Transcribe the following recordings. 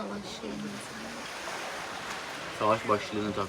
Savaş şeyimiz. Savaş başlığını tak.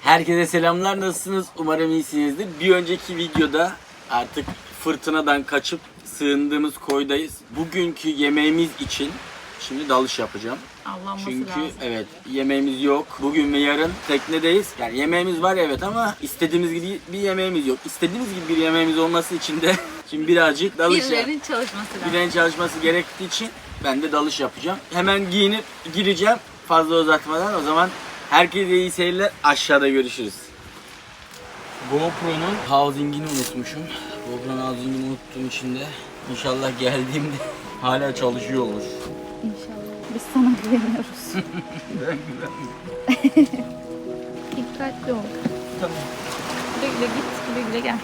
Herkese selamlar nasılsınız? Umarım iyisinizdir. Bir önceki videoda artık fırtınadan kaçıp sığındığımız koydayız. Bugünkü yemeğimiz için şimdi dalış yapacağım. Avlanması Çünkü lazım. evet yemeğimiz yok. Bugün ve yarın teknedeyiz. Yani yemeğimiz var evet ama istediğimiz gibi bir yemeğimiz yok. İstediğimiz gibi bir yemeğimiz olması için de şimdi birazcık dalış Birilerinin çalışması lazım. Bilen çalışması gerektiği için ben de dalış yapacağım. Hemen giyinip gireceğim fazla uzatmadan. O zaman herkese iyi seyirler. Aşağıda görüşürüz. GoPro'nun housing'ini unutmuşum. GoPro'nun housing'ini unuttuğum için de inşallah geldiğimde hala çalışıyor olur. İnşallah. Biz sana güveniyoruz. Ben güvenmiyorum. Dikkatli ol. Tamam. Güle güle git, güle güle gel.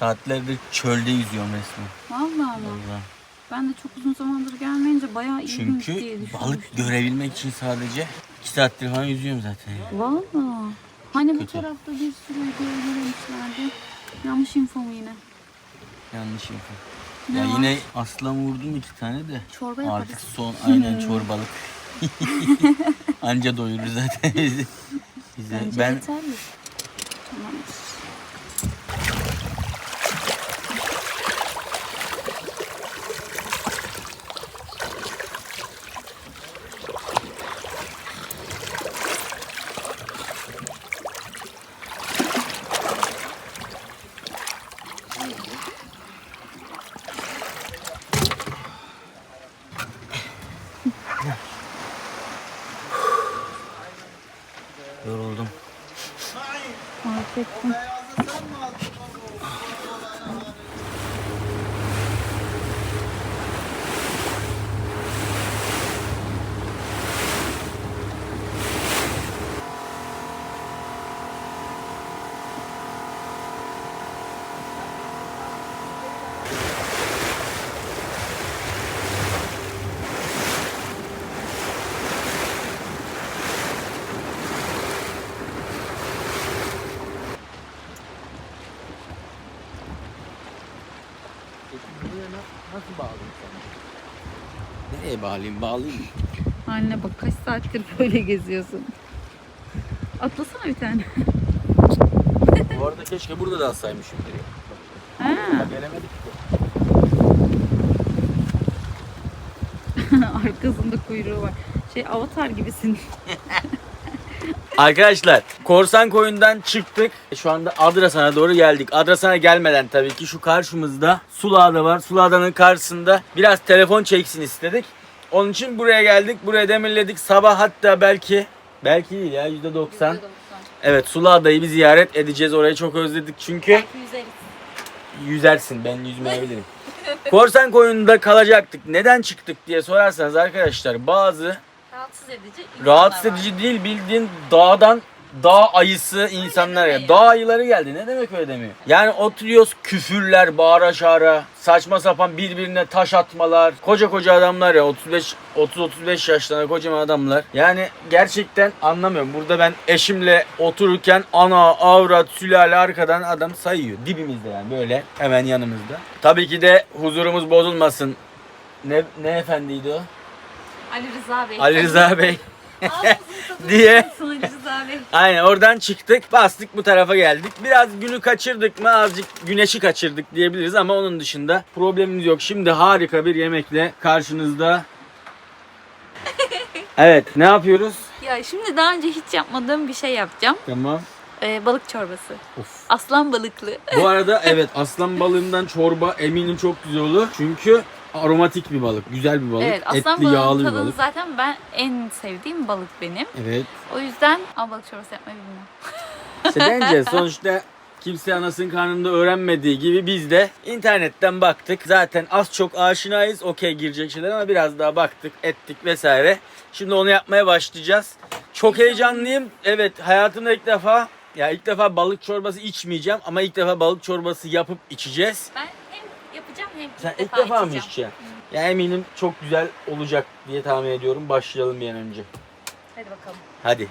Saatlerdir çölde yüzüyorum resmen. Vallahi. Vallahi. Ben de çok uzun zamandır gelmeyince bayağı ilginç Çünkü diye düşünmüştüm. balık görebilmek için sadece 2 saattir falan yüzüyorum zaten. ya. Vallahi. Hani bu Kötü. tarafta bir sürü görmüşlerdi. Yanlış info mu yine? Yanlış info. Ne Ya var? yine aslan vurdum iki tane de. Çorba yaparız. Artık son aynen çorbalık. Anca doyurur zaten bizi. Bence ben yeterli. Tamamdır. Nereye bağlayayım? Bağlayayım mı? Anne bak kaç saattir böyle geziyorsun. Atlasana bir tane. Bu arada keşke burada da alsaymışım. Ha. Gelemedik ki. Arkasında kuyruğu var. Şey avatar gibisin. Arkadaşlar Korsan Koyun'dan çıktık. Şu anda Adrasan'a doğru geldik. Adrasan'a gelmeden tabii ki şu karşımızda Sulağda var. Sulağda'nın karşısında biraz telefon çeksin istedik. Onun için buraya geldik. Buraya demirledik. Sabah hatta belki belki değil ya %90. Evet Sulağda'yı bir ziyaret edeceğiz. Orayı çok özledik çünkü. Yüzersin ben yüzmeyebilirim. Korsan Koyun'da kalacaktık. Neden çıktık diye sorarsanız arkadaşlar bazı Rahatsız edici. Rahatsız edici değil bildiğin dağdan dağ ayısı insanlar ya. Dağ ayıları geldi. Ne demek öyle demiyor? Yani oturuyoruz küfürler, bağıra çağıra, saçma sapan birbirine taş atmalar. Koca koca adamlar ya 35 30 35 yaşlarında kocaman adamlar. Yani gerçekten anlamıyorum. Burada ben eşimle otururken ana, avrat, sülale arkadan adam sayıyor. Dibimizde yani böyle hemen yanımızda. Tabii ki de huzurumuz bozulmasın. Ne, ne efendiydi o? Ali Rıza Bey. Ali Rıza Bey. Diye. Aynen oradan çıktık bastık bu tarafa geldik. Biraz günü kaçırdık mı azıcık güneşi kaçırdık diyebiliriz ama onun dışında problemimiz yok. Şimdi harika bir yemekle karşınızda. Evet ne yapıyoruz? Ya şimdi daha önce hiç yapmadığım bir şey yapacağım. Tamam. Ee, balık çorbası. Of. Aslan balıklı. Bu arada evet aslan balığından çorba eminim çok güzel olur. Çünkü aromatik bir balık, güzel bir balık, evet aslan etli yağlı bir tadını balık. zaten ben en sevdiğim balık benim. Evet. O yüzden ama balık çorbası yapmayı bilmiyorum. İşte bence sonuçta kimse anasının karnında öğrenmediği gibi biz de internetten baktık. Zaten az çok aşinayız okey girecek şeyler ama biraz daha baktık ettik vesaire. Şimdi onu yapmaya başlayacağız. Çok heyecanlıyım. Evet hayatımda ilk defa ya ilk defa balık çorbası içmeyeceğim ama ilk defa balık çorbası yapıp içeceğiz. Ben deneyeceğim hem Sen ilk defa mı içeceğim. içeceksin? Ya eminim çok güzel olacak diye tahmin ediyorum. Başlayalım bir an önce. Hadi bakalım. Hadi.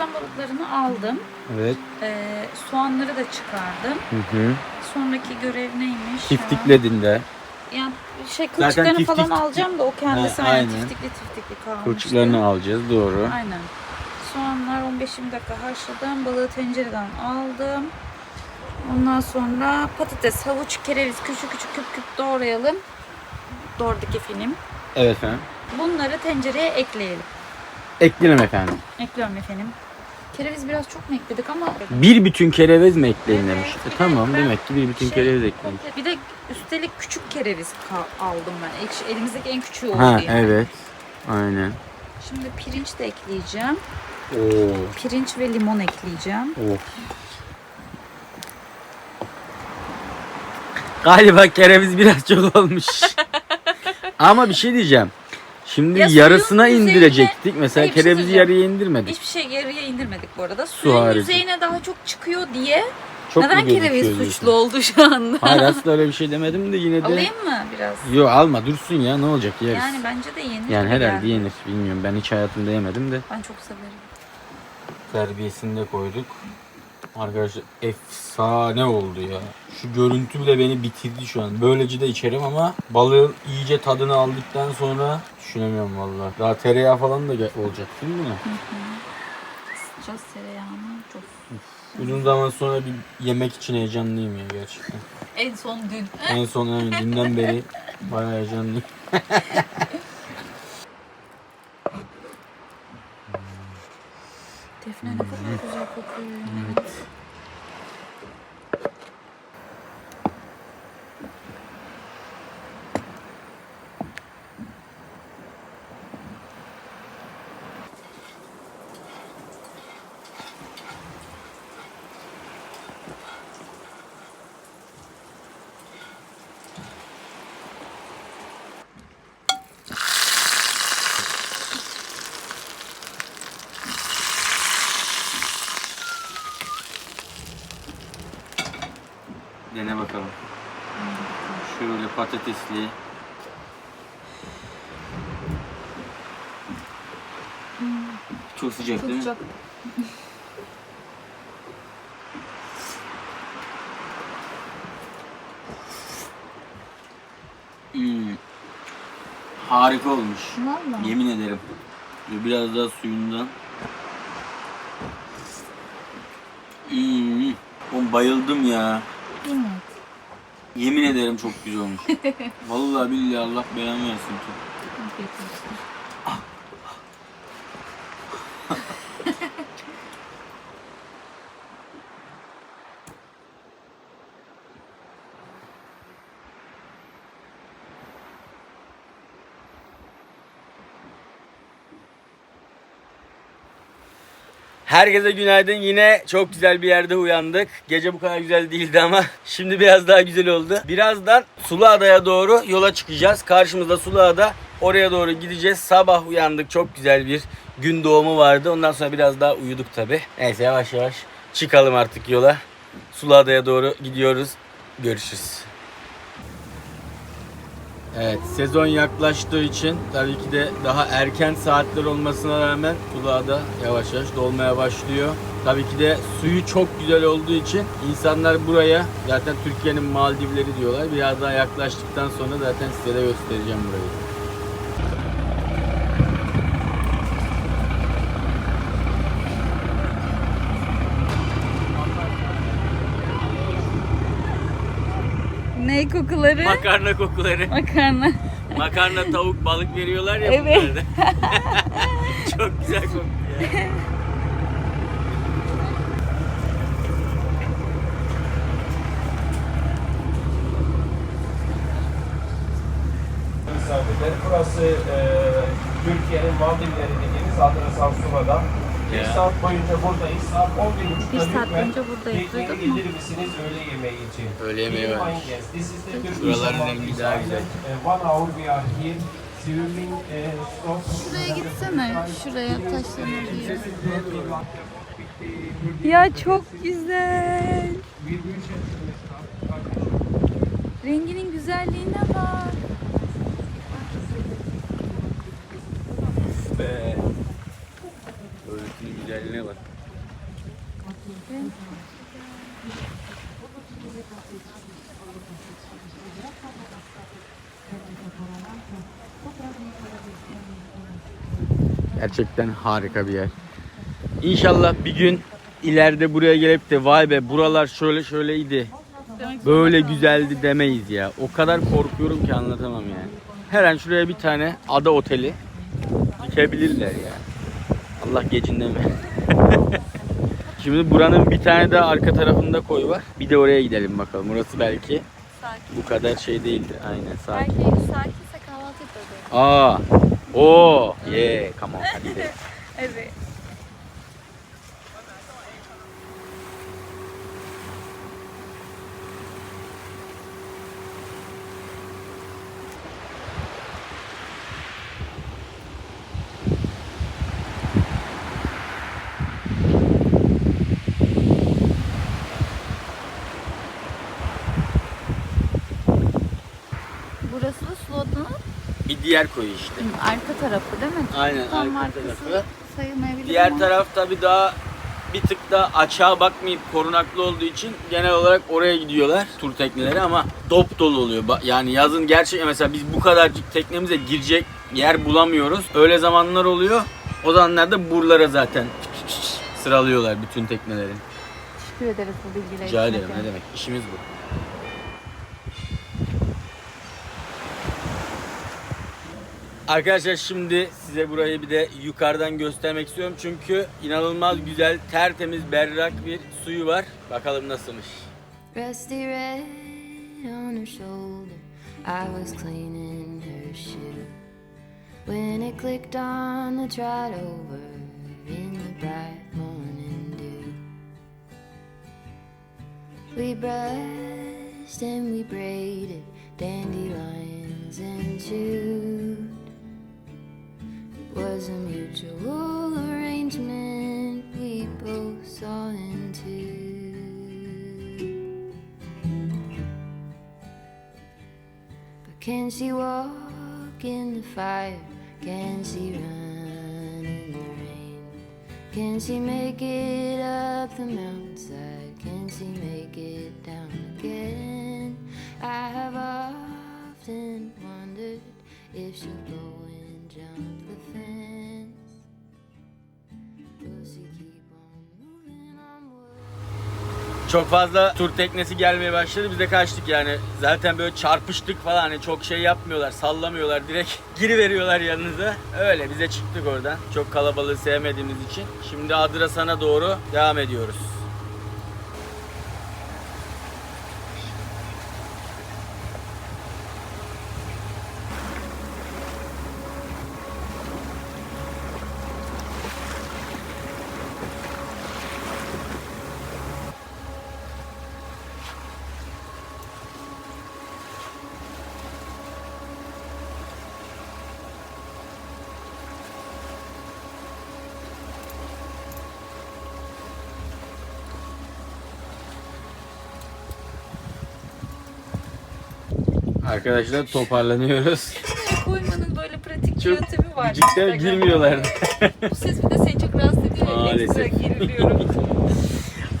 Aslan balıklarını aldım. Evet. Ee, soğanları da çıkardım. Hı hı. Sonraki görev neymiş? Tiftikledin de. Yani şey kılçıklarını tiftik- falan alacağım da o kendisi Ha, aynen tiftikli tiftikli kalmıştı. Kılçıklarını alacağız doğru. Aynen. Soğanlar 15-20 dakika haşladım. Balığı tencereden aldım. Ondan sonra patates, havuç, kereviz küçük küçük küp küp doğrayalım. Doğradık efendim. Evet efendim. Bunları tencereye ekleyelim. Ekleyelim efendim. Ekliyorum efendim. Kereviz biraz çok mu ekledik ama Bir bütün kereviz mi ekleyin Evet, demiş. bir E, de tamam ben demek ki bir bütün şey, kereviz ekleyin. komple- Bir de üstelik küçük kereviz ka- aldım ben. Hiç elimizdeki en küçüğü oldu Ha yani. evet. Aynen. Şimdi pirinç de ekleyeceğim. Oo. Pirinç ve limon ekleyeceğim. Of. Galiba kereviz biraz çok olmuş. Ama bir şey diyeceğim. Şimdi Ya suyun yarısına yüzeyine- indirecektik. Mesela Hayır, bir şey kerevizi söyleyeceğim. yarıya indirmedik. Hiçbir şey yarıya indirmedik bu arada. Suyun harici. yüzeyine daha çok çıkıyor diye Çok neden gözüküyor kereviz diyorsun? suçlu oldu şu anda? Hayır aslında öyle bir şey demedim de yine de. Alayım mı biraz? Yo alma dursun ya ne olacak yeriz. Yani Yani, bence de yenir. gibi herhalde geldi. yenir bilmiyorum ben hiç hayatımda yemedim de. Ben çok severim. Terbiyesini de koyduk. Arkadaşlar efsane oldu ya. Şu görüntü bile beni bitirdi şu an. Böylece de içerim ama balığın iyice tadını aldıktan sonra düşünemiyorum vallahi. Daha tereyağı falan da olacak değil mi buna? Sıcağız tereyağını çok. Uzun zaman sonra bir yemek için heyecanlıyım ya gerçekten. En son dün. En son yani dünden beri bayağı heyecanlıyım. Defne ne kadar güzel kokuyor ya. Evet. Dene bakalım. Şöyle patatesli. Çok sıcak değil mi? Çok Hmm. Harika olmuş. Valla. Yemin ederim. Biraz daha suyundan. Hmm. Oğlum bayıldım ya. Evet. Yemin ederim çok güzel olmuş. Vallahi billahi Allah belanı versin ki. Afiyet olsun. Herkese günaydın. Yine çok güzel bir yerde uyandık. Gece bu kadar güzel değildi ama şimdi biraz daha güzel oldu. Birazdan Suluada'ya doğru yola çıkacağız. Karşımızda Suluada. Oraya doğru gideceğiz. Sabah uyandık. Çok güzel bir gün doğumu vardı. Ondan sonra biraz daha uyuduk tabi. Neyse yavaş yavaş çıkalım artık yola. Suluada'ya doğru gidiyoruz. Görüşürüz. Evet sezon yaklaştığı için tabii ki de daha erken saatler olmasına rağmen Uludağ'da yavaş yavaş dolmaya başlıyor. Tabii ki de suyu çok güzel olduğu için insanlar buraya zaten Türkiye'nin Maldivleri diyorlar. Biraz daha yaklaştıktan sonra zaten size de göstereceğim burayı. Ne kokuları? Makarna kokuları. Makarna. Makarna, tavuk, balık veriyorlar ya Evet. bunlarda. çok güzel kokuyor. Burası e, Türkiye'nin Maldivleri dediğimiz adını Samsun'da. Bir saat boyunca buradayız. Saat 11.30'da Bir saat boyunca buradayız, duydun mu? gelir misiniz öğle yemeği için? Öğle yemeği. This is the Turkish Şuraların Maldives rengi daha güzel. E, One hour we are here. Swimming, e, stop. Şuraya gitsene. Şuraya taşlanır Ya çok güzel. Renginin güzelliğine bak. Bak. Gerçekten harika bir yer. İnşallah bir gün ileride buraya gelip de vay be buralar şöyle şöyleydi. Böyle güzeldi demeyiz ya. O kadar korkuyorum ki anlatamam yani. Her an şuraya bir tane ada oteli dikebilirler ya. Allah gecinden ver. Şimdi buranın bir tane daha arka tarafında koy var. Bir de oraya gidelim bakalım. Orası belki Sakin. bu kadar şey değildi. Aynen sakin. Belki sakinse kahvaltı yapalım. Aa. Oo. Yeah. Come on. Hadi gidelim. Evet. Burası da Slotan'ın Bir diğer koy işte. arka tarafı değil mi? Aynen Tam arka tarafı. sayılmayabilir Diğer ama. taraf tabi daha bir tık da açığa bakmayıp korunaklı olduğu için genel olarak oraya gidiyorlar tur tekneleri ama dop dolu oluyor. Ba- Yani yazın gerçekten mesela biz bu kadarcık teknemize girecek yer bulamıyoruz. Öyle zamanlar oluyor. O zamanlarda buralara zaten sıralıyorlar bütün teknelerin. Teşekkür ederiz bu bilgiler Rica için ederim ne demek işimiz bu. Arkadaşlar şimdi size burayı bir de yukarıdan göstermek istiyorum. Çünkü inanılmaz güzel, tertemiz, berrak bir suyu var. Bakalım nasılmış. Rusty red on her shoulder. I was cleaning her shoe when it clicked on the trot over in the bright morning dew. We brushed and we braided dandelions and chewed. Was a mutual arrangement we both saw into. But can she walk in the fire? Can she run in the rain? Can she make it up the mountainside? Can she make it down again? I have often wondered if she'll go and jump Çok fazla tur teknesi gelmeye başladı. Biz de kaçtık yani. Zaten böyle çarpıştık falan. Hani çok şey yapmıyorlar, sallamıyorlar. Direkt giri veriyorlar yanınıza. Öyle bize çıktık oradan. Çok kalabalığı sevmediğimiz için. Şimdi Adrasan'a doğru devam ediyoruz. Arkadaşlar toparlanıyoruz. Koymanın böyle pratik bir Çok yöntemi var. Cidden Instagram'da. girmiyorlar. Bu ses bir de seni çok rahatsız ediyor. Maalesef. Ekstra.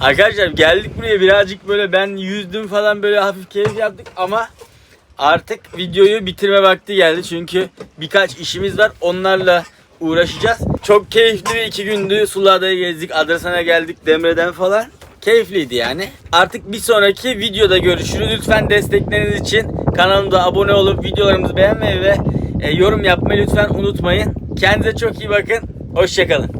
Arkadaşlar geldik buraya birazcık böyle ben yüzdüm falan böyle hafif keyif yaptık ama artık videoyu bitirme vakti geldi çünkü birkaç işimiz var onlarla uğraşacağız. Çok keyifli bir iki gündü Suluada'ya gezdik Adrasan'a geldik Demre'den falan. Keyifliydi yani. Artık bir sonraki videoda görüşürüz. Lütfen destekleriniz için kanalımıza abone olup videolarımızı beğenmeyi ve e, yorum yapmayı lütfen unutmayın. Kendinize çok iyi bakın. Hoşçakalın.